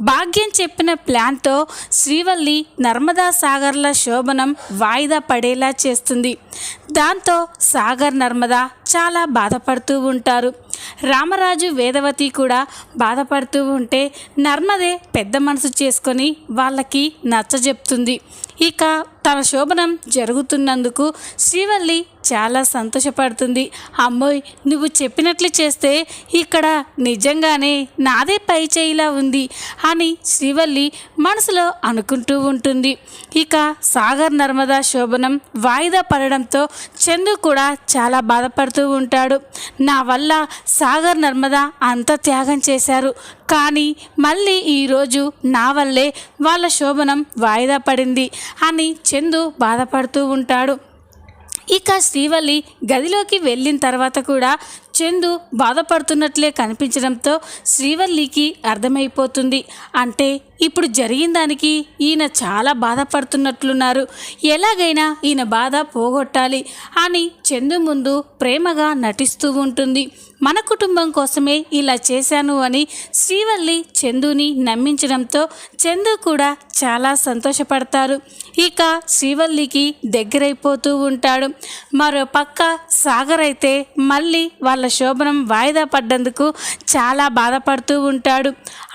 భాగ్యం చెప్పిన ప్లాన్తో శ్రీవల్లి నర్మదా సాగర్ల శోభనం వాయిదా పడేలా చేస్తుంది. దాంతో సాగర్ నర్మదా చాలా బాధపడుతూ ఉంటారు. రామరాజు వేదవతి కూడా బాధపడుతూ ఉంటే నర్మదే పెద్ద మనసు చేసుకొని వాళ్ళకి నచ్చజెప్తుంది ఇక తన శోభనం జరుగుతున్నందుకు శ్రీవల్లి చాలా సంతోషపడుతుంది. అమ్మోయ్ నువ్వు చెప్పినట్లు చేస్తే ఇక్కడ నిజంగానే నాదే పై చేయిలా ఉంది. అని శ్రీవల్లి మనసులో అనుకుంటూ ఉంటుంది. ఇక సాగర్ నర్మదా శోభనం వాయిదా పడడంతో చందు కూడా చాలా బాధపడుతూ ఉంటాడు. నా వల్ల సాగర్ నర్మదా అంత త్యాగం చేశారు. కానీ మళ్ళీ ఈరోజు నా వల్లే వాళ్ళ శోభనం వాయిదా పడింది అని చందు బాధపడుతూ ఉంటాడు. ఇక శ్రీవల్లి గదిలోకి వెళ్ళిన తర్వాత కూడా చందు బాధపడుతున్నట్లే కనిపించడంతో శ్రీవల్లికి అర్థమైపోతుంది. అంటే ఇప్పుడు జరిగిన దానికి ఈయన చాలా బాధపడుతున్నట్లున్నారు. ఎలాగైనా ఈయన బాధ పోగొట్టాలి అని చందు ముందు ప్రేమగా నటిస్తూ ఉంటుంది. మన కుటుంబం కోసమే ఇలా చేశాను అని శ్రీవల్లి చందుని నమ్మించడంతో చందు కూడా చాలా సంతోషపడతారు. ఇక శ్రీవల్లికి దగ్గరైపోతూ ఉంటాడు. మరో పక్క సాగర్ అయితే మళ్ళీ వాళ్ళ శోభనం వాయిదా పడ్డందుకు చాలా బాధపడుతూ ఉంటాడు.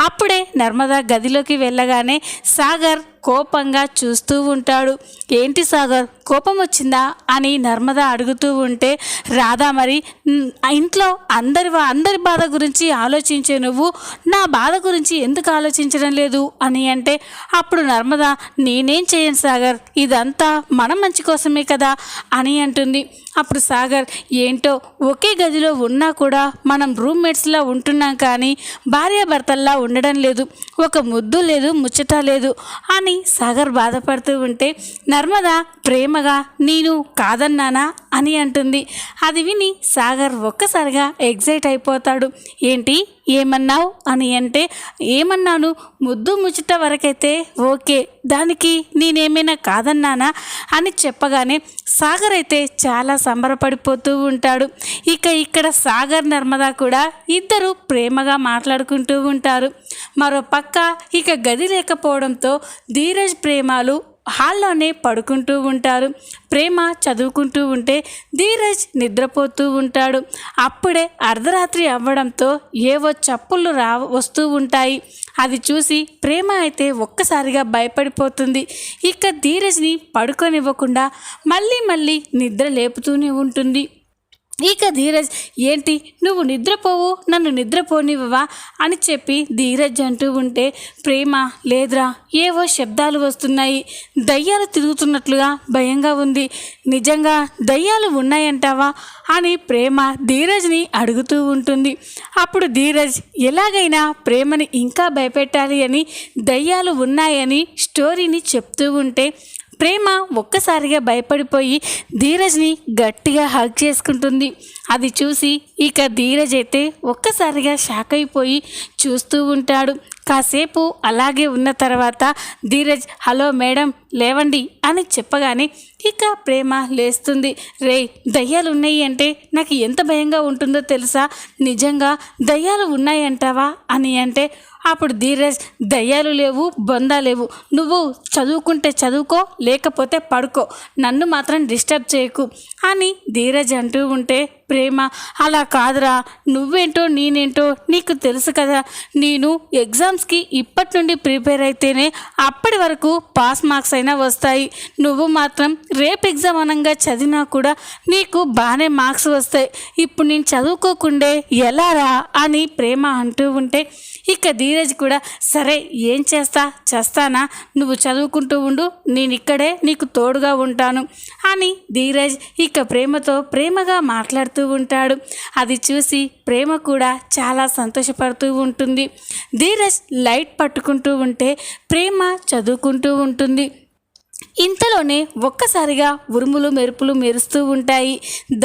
అప్పుడే నర్మదా గదిలోకి వెళ్ళగానే సాగర్ కోపంగా చూస్తూ ఉంటాడు. ఏంటి సాగర్ కోపం వచ్చిందా? అని నర్మద అడుగుతూ ఉంటే రాధా మరి ఆ ఇంట్లో అందరి వా- అందరి బాధ గురించి ఆలోచించే నువ్వు నా బాధ గురించి ఎందుకు ఆలోచించడం లేదు? అని అంటే అప్పుడు నర్మద నేనేం చేయను సాగర్ ఇదంతా మన మంచి కోసమే కదా? అని అంటుంది. అప్పుడు సాగర్ ఏంటో ఒకే గదిలో ఉన్నా కూడా మనం రూమ్మేట్స్లా ఉంటున్నాం కానీ భార్యాభర్తల్లా ఉండడం లేదు. ఒక ముద్దు లేదు ముచ్చట లేదు అని సాగర్ బాధపడుతూ ఉంటే నర్మద ప్రేమగా నేను కాదన్నానా? అని అంటుంది. అది విని సాగర్ ఒక్కసారిగా ఎగ్జైట్ అయిపోతాడు. ఏంటి? ఏమన్నావు? అని అంటే ఏమన్నాను? ముద్దు ముచ్చట వరకైతే ఓకే. దానికి నేనేమైనా కాదన్నానా? అని చెప్పగానే సాగర్ అయితే చాలా సంబరపడిపోతూ ఉంటాడు. ఇక ఇక్కడ సాగర్ నర్మదా కూడా ఇద్దరు ప్రేమగా మాట్లాడుకుంటూ ఉంటారు. మరో పక్క ఇక గది లేకపోవడంతో ధీరజ్ ప్రేమాలు హాల్లోనే పడుకుంటూ ఉంటారు. ప్రేమ చదువుకుంటూ ఉంటే ధీరజ్ నిద్రపోతూ ఉంటాడు. అప్పుడే అర్ధరాత్రి అవ్వడంతో ఏవో చప్పుళ్ళు రా వస్తూ ఉంటాయి. అది చూసి ప్రేమ అయితే ఒక్కసారిగా భయపడిపోతుంది. ఇక ధీరజ్ని పడుకోనివ్వకుండా మళ్ళీ మళ్ళీ నిద్ర లేపుతూనే ఉంటుంది. ఇక ధీరజ్ ఏంటి? నువ్వు నిద్రపోవు? నన్ను నిద్రపోనివ్వవా? అని చెప్పి ధీరజ్ అంటూ ఉంటే ప్రేమ లేదురా. ఏవో శబ్దాలు వస్తున్నాయి. దయ్యాలు తిరుగుతున్నట్లుగా భయంగా ఉంది. నిజంగా దయ్యాలు ఉన్నాయంటావా? అని ప్రేమ ధీరజ్ని అడుగుతూ ఉంటుంది. అప్పుడు ధీరజ్ ఎలాగైనా ప్రేమని ఇంకా భయపెట్టాలి అని దయ్యాలు ఉన్నాయని స్టోరీని చెప్తూ ఉంటే ప్రేమ ఒక్కసారిగా భయపడిపోయి ధీరజ్ని గట్టిగా హగ్ చేసుకుంటుంది. అది చూసి ఇక ధీరజ్ అయితే ఒక్కసారిగా షాక్ అయిపోయి చూస్తూ ఉంటాడు. కాసేపు అలాగే ఉన్న తర్వాత ధీరజ్ హలో మేడం లేవండి అని చెప్పగానే ఇక ప్రేమ లేస్తుంది. రే దయ్యాలు ఉన్నాయి అంటే నాకు ఎంత భయంగా ఉంటుందో తెలుసా? నిజంగా దయ్యాలు ఉన్నాయంటావా? అని అంటే అప్పుడు ధీరజ్ దయ్యాలు లేవు బొందా లేవు. నువ్వు చదువుకుంటే చదువుకో లేకపోతే పడుకో. నన్ను మాత్రం డిస్టర్బ్ చేయకు అని ధీరజ్ అంటూ ఉంటే ప్రేమ అలా కాదురా. నువ్వేంటో నేనేంటో నీకు తెలుసు కదా. నేను ఎగ్జామ్స్కి ఇప్పటి నుండి ప్రిపేర్ అయితేనే అప్పటి వరకు పాస్ మార్క్స్ అయినా వస్తాయి. నువ్వు మాత్రం రేపు ఎగ్జామ్ అనంగా చదివినా కూడా నీకు బాగానే మార్క్స్ వస్తాయి. ఇప్పుడు నేను చదువుకోకుండే ఎలా రా అని ప్రేమ అంటూ ఉంటే ఇక ధీరజ్ కూడా సరే ఏం చేస్తా? చేస్తానా? నువ్వు చదువుకుంటూ ఉండు నేను ఇక్కడే నీకు తోడుగా ఉంటాను అని ధీరజ్ ఇక ప్రేమతో ప్రేమగా మాట్లాడుతూ ఉంటాడు. అది చూసి ప్రేమ కూడా చాలా సంతోషపడుతూ ఉంటుంది. ధీరజ్ లైట్ పట్టుకుంటూ ఉంటే ప్రేమ చదువుకుంటూ ఉంటుంది. ఇంతలోనే ఒక్కసారిగా ఉరుములు మెరుపులు మెరుస్తూ ఉంటాయి.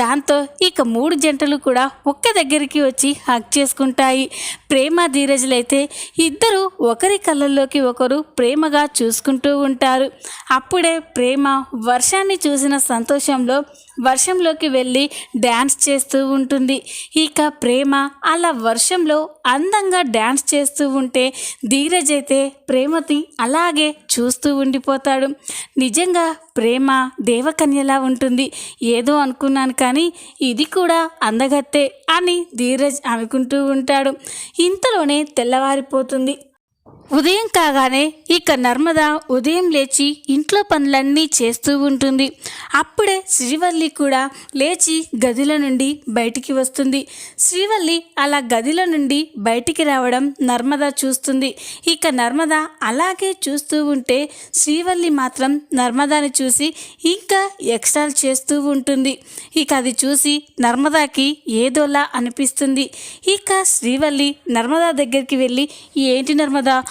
దాంతో ఇక మూడు జంటలు కూడా ఒక్క దగ్గరికి వచ్చి హక్ చేసుకుంటాయి. ప్రేమ ధీరజులైతే ఇద్దరు ఒకరి కళ్ళల్లోకి ఒకరు ప్రేమగా చూసుకుంటూ ఉంటారు. అప్పుడే ప్రేమ వర్షాన్ని చూసిన సంతోషంలో వర్షంలోకి వెళ్ళి డ్యాన్స్ చేస్తూ ఉంటుంది. ఇక ప్రేమ అలా వర్షంలో అందంగా డ్యాన్స్ చేస్తూ ఉంటే ధీరజ్ అయితే ప్రేమతి అలాగే చూస్తూ ఉండిపోతాడు. నిజంగా ప్రేమ దేవకన్యలా ఉంటుంది. ఏదో అనుకున్నాను కానీ ఇది కూడా అందగత్తే అని ధీరజ్ అనుకుంటూ ఉంటాడు. ఇంతలోనే తెల్లవారిపోతుంది. ఉదయం కాగానే ఇక నర్మద ఉదయం లేచి ఇంట్లో పనులన్నీ చేస్తూ ఉంటుంది. అప్పుడే శ్రీవల్లి కూడా లేచి గదిలో నుండి బయటికి వస్తుంది. శ్రీవల్లి అలా గదిలో నుండి బయటికి రావడం నర్మద చూస్తుంది. ఇక నర్మద అలాగే చూస్తూ ఉంటే శ్రీవల్లి మాత్రం నర్మదాని చూసి ఇంకా ఎక్స్ట్రాలు చేస్తూ ఉంటుంది. ఇక అది చూసి నర్మదాకి ఏదోలా అనిపిస్తుంది. ఇక శ్రీవల్లి నర్మదా దగ్గరికి వెళ్ళి ఏంటి నర్మదా?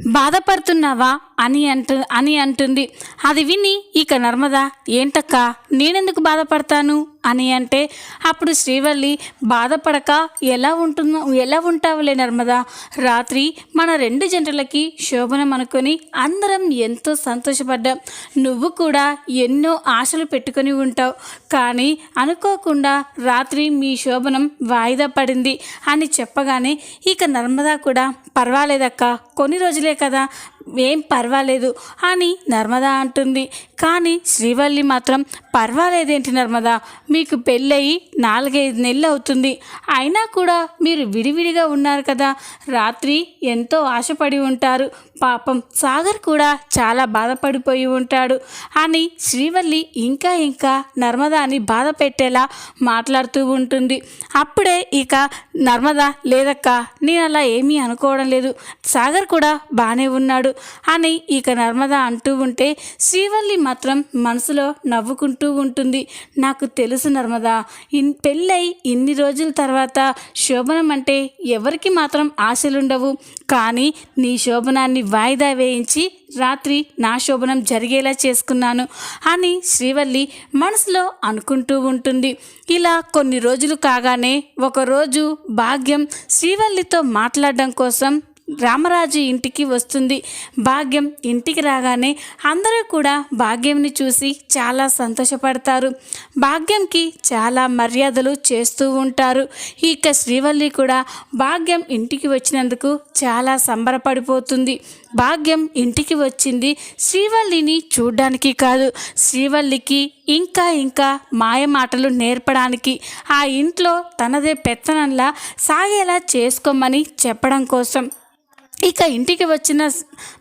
బాధపడుతున్నావా అని అంటు అని అంటుంది. అది విని ఇక నర్మద ఏంటక్క నేనెందుకు బాధపడతాను? అని అంటే అప్పుడు శ్రీవల్లి బాధపడక ఎలా ఉంటుందో ఎలా ఉంటావులే నర్మద? రాత్రి మన రెండు జంటలకి శోభనం అనుకొని అందరం ఎంతో సంతోషపడ్డాం. నువ్వు కూడా ఎన్నో ఆశలు పెట్టుకొని ఉంటావు. కానీ అనుకోకుండా రాత్రి మీ శోభనం వాయిదా పడింది అని చెప్పగానే ఇక నర్మదా కూడా పర్వాలేదక్క కొన్ని రోజులు కదా ఏం పర్వాలేదు అని నర్మదా అంటుంది. కానీ శ్రీవల్లి మాత్రం పర్వాలేదేంటి నర్మదా మీకు పెళ్ళయి నాలుగైదు నెలలు అవుతుంది. అయినా కూడా మీరు విడివిడిగా ఉన్నారు కదా రాత్రి ఎంతో ఆశపడి ఉంటారు. పాపం సాగర్ కూడా చాలా బాధపడిపోయి ఉంటాడు. అని శ్రీవల్లి ఇంకా ఇంకా నర్మదాని బాధ పెట్టేలా మాట్లాడుతూ ఉంటుంది. అప్పుడే ఇక నర్మద లేదక్క నేను అలా ఏమీ అనుకోవడం లేదు. సాగర్ కూడా బాగానే ఉన్నాడు అని ఇక నర్మద అంటూ ఉంటే శ్రీవల్లి మాత్రం మనసులో నవ్వుకుంటూ ఉంటుంది. నాకు తెలుసు నర్మదా ఇన్ పెళ్ళై ఇన్ని రోజుల తర్వాత శోభనం అంటే ఎవరికి మాత్రం ఆశలుండవు. కానీ నీ శోభనాన్ని వాయిదా వేయించి రాత్రి నా శోభనం జరిగేలా చేసుకున్నాను అని శ్రీవల్లి మనసులో అనుకుంటూ ఉంటుంది. ఇలా కొన్ని రోజులు కాగానే ఒకరోజు భాగ్యం శ్రీవల్లితో మాట్లాడడం కోసం రామరాజు ఇంటికి వస్తుంది. భాగ్యం ఇంటికి రాగానే అందరూ కూడా భాగ్యంని చూసి చాలా సంతోషపడతారు. భాగ్యంకి చాలా మర్యాదలు చేస్తూ ఉంటారు. ఇక శ్రీవల్లి కూడా భాగ్యం ఇంటికి వచ్చినందుకు చాలా సంబరపడిపోతుంది. భాగ్యం ఇంటికి వచ్చింది శ్రీవల్లిని చూడ్డానికి కాదు. శ్రీవల్లికి ఇంకా ఇంకా మాయమాటలు నేర్పడానికి ఆ ఇంట్లో తనదే పెత్తనంలా సాగేలా చేసుకోమని చెప్పడం కోసం. ఇక ఇంటికి వచ్చిన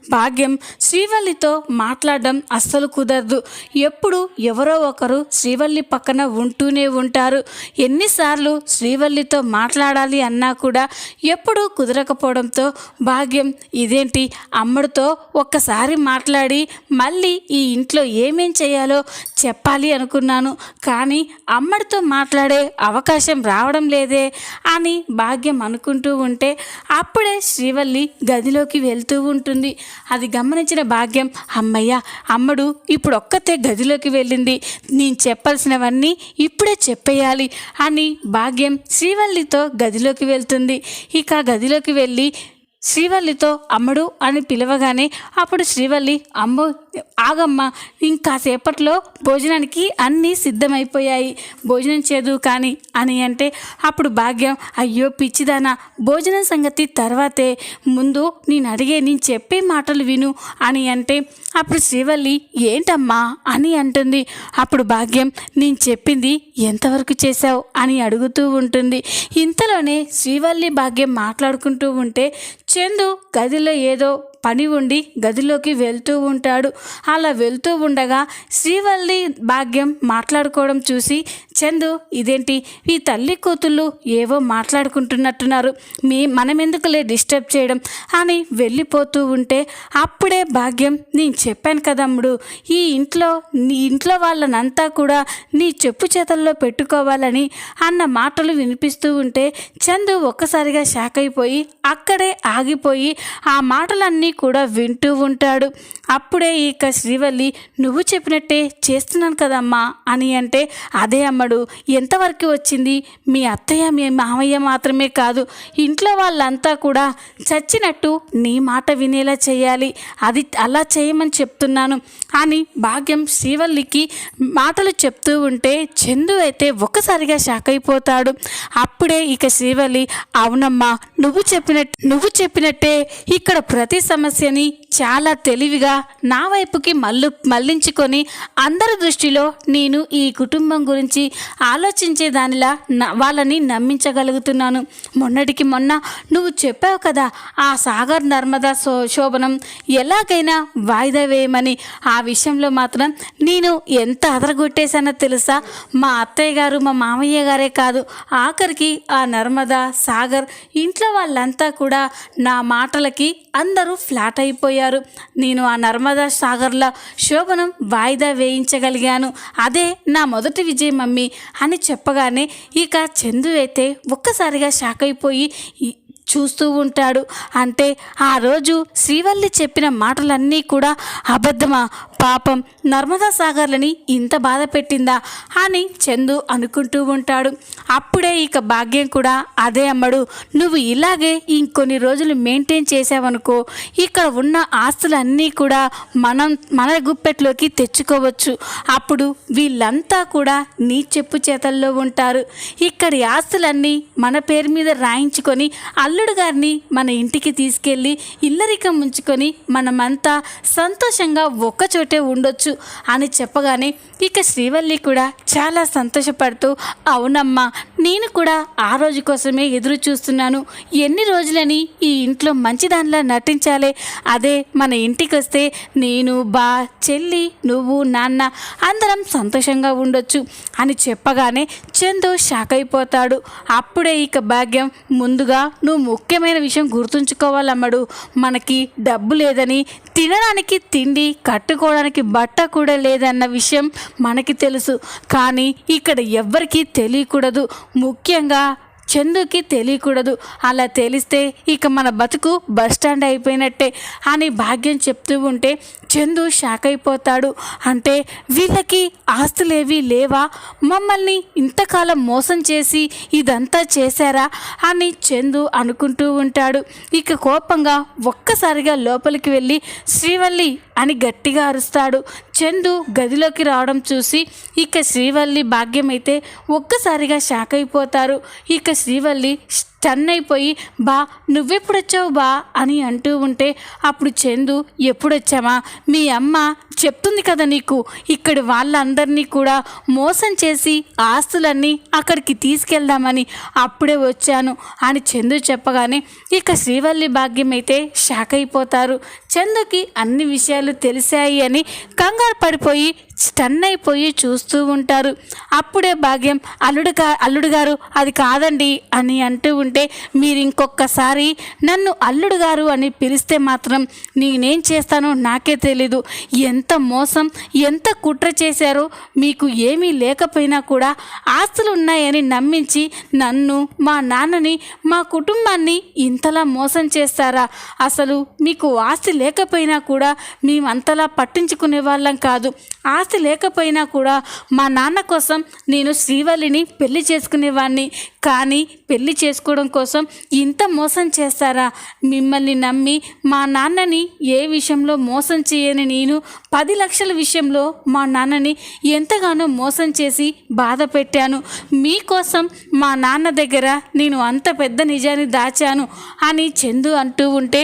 భాగ్యం శ్రీవల్లితో మాట్లాడడం అస్సలు కుదరదు. ఎప్పుడు ఎవరో ఒకరు శ్రీవల్లి పక్కన ఉంటూనే ఉంటారు. ఎన్నిసార్లు శ్రీవల్లితో మాట్లాడాలి అన్నా కూడా ఎప్పుడూ కుదరకపోవడంతో భాగ్యం ఇదేంటి? అమ్మడితో ఒక్కసారి మాట్లాడి మళ్ళీ ఈ ఇంట్లో ఏమేం చేయాలో చెప్పాలి అనుకున్నాను. కానీ అమ్మడితో మాట్లాడే అవకాశం రావడం లేదే అని భాగ్యం అనుకుంటూ ఉంటే అప్పుడే శ్రీవల్లి గదిలోకి వెళ్తూ ఉంటుంది. అది గమనించిన భాగ్యం అమ్మయ్య అమ్మడు ఇప్పుడు ఒక్కతే గదిలోకి వెళ్ళింది. నేను చెప్పాల్సినవన్నీ ఇప్పుడే చెప్పేయాలి అని భాగ్యం శ్రీవల్లితో గదిలోకి వెళ్తుంది. ఇక గదిలోకి వెళ్ళి శ్రీవల్లితో అమ్మడు అని పిలవగానే అప్పుడు శ్రీవల్లి అమ్మో ఆగమ్మ ఇంకాసేపట్లో భోజనానికి అన్నీ సిద్ధమైపోయాయి. భోజనం చేదు కానీ అని అంటే అప్పుడు భాగ్యం అయ్యో పిచ్చిదానా భోజనం సంగతి తర్వాతే. ముందు నేను అడిగే నేను చెప్పే మాటలు విను అని అంటే అప్పుడు శ్రీవల్లి ఏంటమ్మా? అని అంటుంది. అప్పుడు భాగ్యం నేను చెప్పింది ఎంతవరకు చేశావు? అని అడుగుతూ ఉంటుంది. ఇంతలోనే శ్రీవల్లి భాగ్యం మాట్లాడుకుంటూ ఉంటే చందు గదిలో ఏదో పని ఉండి గదిలోకి వెళ్తూ ఉంటాడు. అలా వెళ్తూ ఉండగా శ్రీవల్లి భాగ్యం మాట్లాడుకోవడం చూసి చందు ఇదేంటి? ఈ తల్లి కూతుళ్ళు ఏవో మాట్లాడుకుంటున్నట్టున్నారు. మీ మనమెందుకులే డిస్టర్బ్ చేయడం? అని వెళ్ళిపోతూ ఉంటే అప్పుడే భాగ్యం నేను చెప్పాను కదమ్ముడు ఈ ఇంట్లో నీ ఇంట్లో వాళ్ళనంతా కూడా నీ చెప్పు చేతల్లో పెట్టుకోవాలని అన్న మాటలు వినిపిస్తూ ఉంటే చందు ఒక్కసారిగా షాక్ అయిపోయి అక్కడే ఆగిపోయి ఆ మాటలన్నీ కూడా వింటూ ఉంటాడు. అప్పుడే ఇక శ్రీవల్లి నువ్వు చెప్పినట్టే చేస్తున్నాను కదమ్మా అని అంటే అదే అమ్మడు ఎంతవరకు వచ్చింది? మీ అత్తయ్య మీ మామయ్య మాత్రమే కాదు ఇంట్లో వాళ్ళంతా కూడా చచ్చినట్టు నీ మాట వినేలా చేయాలి. అది అలా చేయమని చెప్తున్నాను. అని భాగ్యం శ్రీవల్లికి మాటలు చెప్తూ ఉంటే చందు అయితే ఒక్కసారిగా షాక్ అయిపోతాడు. అప్పుడే ఇక శ్రీవల్లి అవునమ్మా నువ్వు చెప్పినట్టు నువ్వు చెప్పినట్టే ఇక్కడ ప్రతి సమస్యని చాలా తెలివిగా నా వైపుకి మల్లు మళ్ళించుకొని అందరి దృష్టిలో నేను ఈ కుటుంబం గురించి ఆలోచించే దానిలా న- వాళ్ళని నమ్మించగలుగుతున్నాను. మొన్నటికి మొన్న నువ్వు చెప్పావు కదా ఆ సాగర్ నర్మదా శో శోభనం ఎలాగైనా వాయిదా వేయమని. ఆ విషయంలో మాత్రం నేను ఎంత అదరగొట్టేశానో తెలుసా? మా అత్తయ్య గారు మా మామయ్య గారే కాదు. ఆఖరికి ఆ నర్మదా సాగర్ ఇంట్లో వాళ్ళంతా కూడా నా మాటలకి అందరూ ఫ్లాట్ అయిపోయారు. నేను ఆ నర్మదా సాగర్ల శోభనం వాయిదా వేయించగలిగాను. అదే నా మొదటి విజయం మమ్మీ. అని చెప్పగానే ఇక చందు అయితే ఒక్కసారిగా షాక్ అయిపోయి చూస్తూ ఉంటాడు. అంటే ఆ రోజు శ్రీవల్లి చెప్పిన మాటలన్నీ కూడా అబద్ధమా? పాపం నర్మదా సాగర్లని ఇంత బాధ పెట్టిందా? అని చందు అనుకుంటూ ఉంటాడు. అప్పుడే ఇక భాగ్యం కూడా అదే అమ్మడు. నువ్వు ఇలాగే ఇంకొన్ని రోజులు మెయింటైన్ చేసావనుకో ఇక్కడ ఉన్న ఆస్తులన్నీ కూడా మనం మన గుప్పెట్లోకి తెచ్చుకోవచ్చు. అప్పుడు వీళ్ళంతా కూడా నీ చెప్పు చేతల్లో ఉంటారు. ఇక్కడి ఆస్తులన్నీ మన పేరు మీద రాయించుకొని అల్లుడు గారిని మన ఇంటికి తీసుకెళ్ళి ఇల్లరికం ఉంచుకొని మనమంతా సంతోషంగా ఒక్కచోటే ఉండొచ్చు అని చెప్పగానే ఇక శ్రీవల్లి కూడా చాలా సంతోషపడుతూ అవునమ్మా నేను కూడా ఆ రోజు కోసమే ఎదురు చూస్తున్నాను. ఎన్ని రోజులని ఈ ఇంట్లో మంచిదానిలా నటించాలి. అదే మన ఇంటికి వస్తే నేను బా చెల్లి నువ్వు నాన్న అందరం సంతోషంగా ఉండొచ్చు అని చెప్పగానే చందు షాక్ అయిపోతాడు. అప్పుడే ఇక భాగ్యం ముందుగా నువ్వు ముఖ్యమైన విషయం గుర్తుంచుకోవాలమ్మడు. మనకి డబ్బు లేదని తినడానికి తిండి కట్టుకోవడానికి బట్ట కూడా లేదన్న విషయం మనకి తెలుసు. కానీ ఇక్కడ ఎవ్వరికీ తెలియకూడదు. ముఖ్యంగా చందుకి తెలియకూడదు. అలా తెలిస్తే ఇక మన బతుకు బస్ స్టాండ్ అయిపోయినట్టే అని భాగ్యం చెప్తూ ఉంటే చందు షాక్ అయిపోతాడు. అంటే వీళ్ళకి ఆస్తులేవి లేవా? మమ్మల్ని ఇంతకాలం మోసం చేసి ఇదంతా చేశారా? అని చందు అనుకుంటూ ఉంటాడు. ఇక కోపంగా ఒక్కసారిగా లోపలికి వెళ్ళి శ్రీవల్లి అని గట్టిగా అరుస్తాడు. చందు గదిలోకి రావడం చూసి ఇక శ్రీవల్లి భాగ్యం అయితే ఒక్కసారిగా షాక్ అయిపోతారు. ఇక శ్రీవల్లి స్టన్ అయిపోయి బా నువ్వెప్పుడొచ్చావు బా? అని అంటూ ఉంటే అప్పుడు చందు ఎప్పుడొచ్చామా? మీ అమ్మ చెప్తుంది కదా నీకు ఇక్కడి వాళ్ళందరినీ కూడా మోసం చేసి ఆస్తులన్నీ అక్కడికి తీసుకెళ్దామని అప్పుడే వచ్చాను అని చందు చెప్పగానే ఇక శ్రీవల్లి భాగ్యం అయితే షాక్ అయిపోతారు చందుకి అన్ని విషయాలు తెలిసాయి అని కంగారు పడిపోయి స్టన్ అయిపోయి చూస్తూ ఉంటారు. అప్పుడే భాగ్యం అల్లుడు గా అల్లుడు గారు అది కాదండి అని అంటూ ఉంటే మీరు ఇంకొకసారి నన్ను అల్లుడు గారు అని పిలిస్తే మాత్రం నేనేం చేస్తానో నాకే తెలీదు. ఎంత మోసం ఎంత కుట్ర చేశారో మీకు ఏమీ లేకపోయినా కూడా ఆస్తులు ఉన్నాయని నమ్మించి నన్ను మా నాన్నని మా కుటుంబాన్ని ఇంతలా మోసం చేస్తారా? అసలు మీకు ఆస్తి లేకపోయినా కూడా మేమంతలా పట్టించుకునే వాళ్ళం కాదు. ఆ ఆస్తి లేకపోయినా కూడా మా నాన్న కోసం నేను శ్రీవల్లిని పెళ్ళి చేసుకునేవాడిని కానీ పెళ్ళి చేసుకోవడం కోసం ఇంత మోసం చేస్తారా? మిమ్మల్ని నమ్మి మా నాన్నని ఏ విషయంలో మోసం చేయని నేను పది లక్షల విషయంలో మా నాన్నని ఎంతగానో మోసం చేసి బాధ పెట్టాను. మీకోసం మా నాన్న దగ్గర నేను అంత పెద్ద నిజాన్ని దాచాను అని చందు అంటూ ఉంటే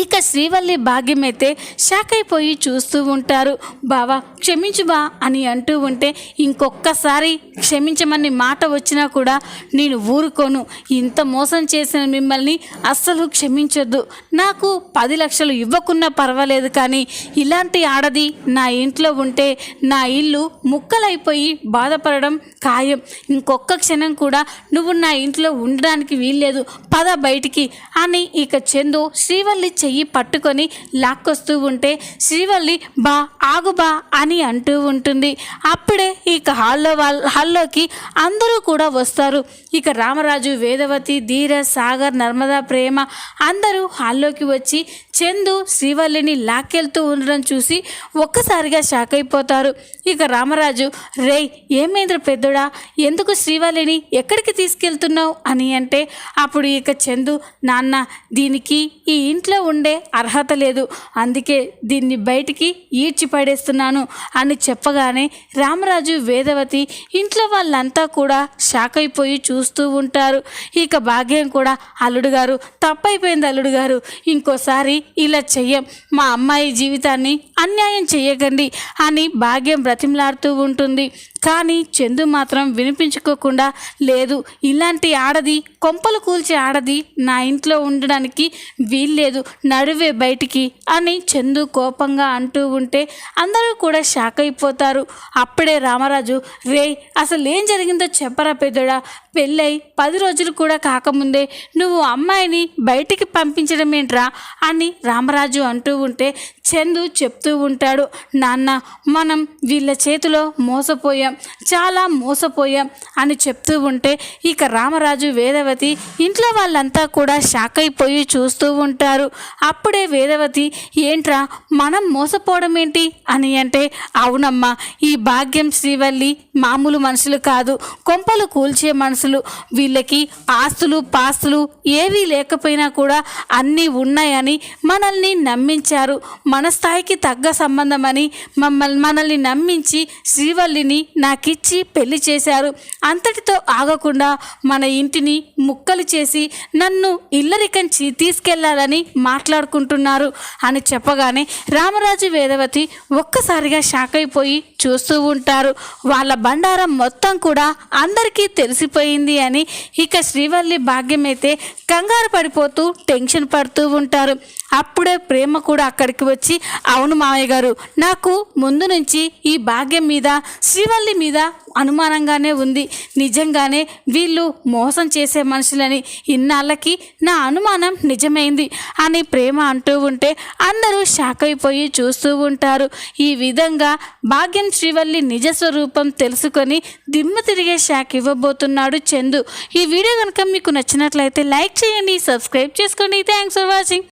ఇక శ్రీవల్లి భాగ్యం అయితే షాక్ అయిపోయి చూస్తూ ఉంటారు. బావా క్షమించు బా అని అంటూ ఉంటే ఇంకొక్కసారి క్షమించమని మాట వచ్చినా కూడా నేను ఊరుకోను. ఇంత మోసం చేసిన మిమ్మల్ని అస్సలు క్షమించొద్దు. నాకు పది లక్షలు ఇవ్వకున్నా పర్వాలేదు కానీ ఇలాంటి ఆడది నా ఇంట్లో ఉంటే నా ఇల్లు ముక్కలైపోయి బాధపడడం ఖాయం. ఇంకొక్క క్షణం కూడా నువ్వు నా ఇంట్లో ఉండడానికి వీల్లేదు. పద బయటికి అని ఇక చందు శ్రీవల్లి చెయ్యి పట్టుకొని లాక్కొస్తూ ఉంటే శ్రీవల్లి బా ఆగు బా అని అంటూ ఉంటుంది. అప్పుడే ఇక హాల్లో వాళ్ళ హాల్లోకి అందరూ కూడా వస్తారు. ఇక రామరాజు వేదవతి ధీర సాగర్ నర్మదా ప్రేమ అందరూ హాల్లోకి వచ్చి చందు శ్రీవల్లిని లాక్కెళ్తూ ఉండడం చూసి ఒక్కసారిగా షాక్ అయిపోతారు. ఇక రామరాజు రేయ్ ఏమేంద్ర పెద్దడా? ఎందుకు శ్రీవల్లిని ఎక్కడికి తీసుకెళ్తున్నావు? అని అంటే అప్పుడు ఇక చందు నాన్న దీనికి ఈ ఇంట్లో ఉండే అర్హత లేదు. అందుకే దీన్ని బయటికి ఈడ్చి పడేస్తున్నాను అని చెప్పగానే రామరాజు వేదవతి ఇంట్లో వాళ్ళంతా కూడా షాక్ అయిపోయి చూస్తూ ఉంటారు. ఇక భాగ్యం కూడా అల్లుడు గారు తప్పైపోయింది అల్లుడు గారు. ఇంకోసారి ఇలా చెయ్యం. మా అమ్మాయి జీవితాన్ని అన్యాయం చేయకండి అని భాగ్యం బ్రతిమలాడుతూ ఉంటుంది. కానీ చందు మాత్రం వినిపించుకోకుండా లేదు ఇలాంటి ఆడది కొంపలు కూల్చే ఆడది నా ఇంట్లో ఉండడానికి వీల్లేదు నడువే బయటికి అని చందు కోపంగా అంటూ ఉంటే అందరూ కూడా షాక్ అయిపోతారు. అప్పుడే రామరాజు రే అసలు ఏం జరిగిందో చెప్పరా పెద్దడా పెళ్ళై పది రోజులు కూడా కాకముందే నువ్వు అమ్మాయిని బయటికి పంపించడం ఏంట్రా అని రామరాజు అంటూ ఉంటే చందు చెప్తూ ఉంటాడు నాన్న మనం వీళ్ళ చేతిలో మోసపోయాం. చాలా మోసపోయాం అని చెప్తూ ఉంటే ఇక రామరాజు వేదవతి ఇంట్లో వాళ్ళంతా కూడా షాక్ అయిపోయి చూస్తూ ఉంటారు. అప్పుడే వేదవతి ఏంట్రా మనం మోసపోవడం ఏంటి? అని అంటే అవునమ్మా ఈ భాగ్యం శ్రీవల్లి మామూలు మనుషులు కాదు. కొంపలు కూల్చే మనుషులు. వీళ్ళకి ఆస్తులు పాస్తులు ఏవీ లేకపోయినా కూడా అన్నీ ఉన్నాయని మనల్ని నమ్మించారు. మన స్థాయికి తగ్గ సంబంధమని మమ్మల్ని మనల్ని నమ్మించి శ్రీవల్లిని నాకిచ్చి పెళ్ళి చేశారు. అంతటితో ఆగకుండా మన ఇంటిని ముక్కలు చేసి నన్ను ఇల్లరికంచి తీసుకెళ్ళాలని మాట్లాడుకుంటున్నారు. అని చెప్పగానే రామరాజు వేదవతి ఒక్కసారిగా షాక్ అయిపోయి చూస్తూ ఉంటారు. వాళ్ళ బండారం మొత్తం కూడా అందరికీ తెలిసిపోయింది అని ఇక శ్రీవల్లి భాగ్యం అయితే కంగారు పడిపోతూ టెన్షన్ పడుతూ ఉంటారు. అప్పుడే ప్రేమ కూడా అక్కడికి వచ్చి అవును మామయ్య గారు నాకు ముందు నుంచి ఈ భాగ్యం మీద శ్రీవల్లి మీద అనుమానంగానే ఉంది. నిజంగానే వీళ్ళు మోసం చేసే మనుషులని ఇన్నాళ్ళకి నా అనుమానం నిజమైంది అని ప్రేమ అంటూ ఉంటే అందరూ షాక్ అయిపోయి చూస్తూ ఉంటారు. ఈ విధంగా భాగ్యం శ్రీవల్లి నిజ స్వరూపం తెలుసుకొని దిమ్మ తిరిగే షాక్ ఇవ్వబోతున్నాడు చందు. ఈ వీడియో కనుక మీకు నచ్చినట్లయితే లైక్ చేయండి సబ్స్క్రైబ్ చేసుకోండి. Thanks for watching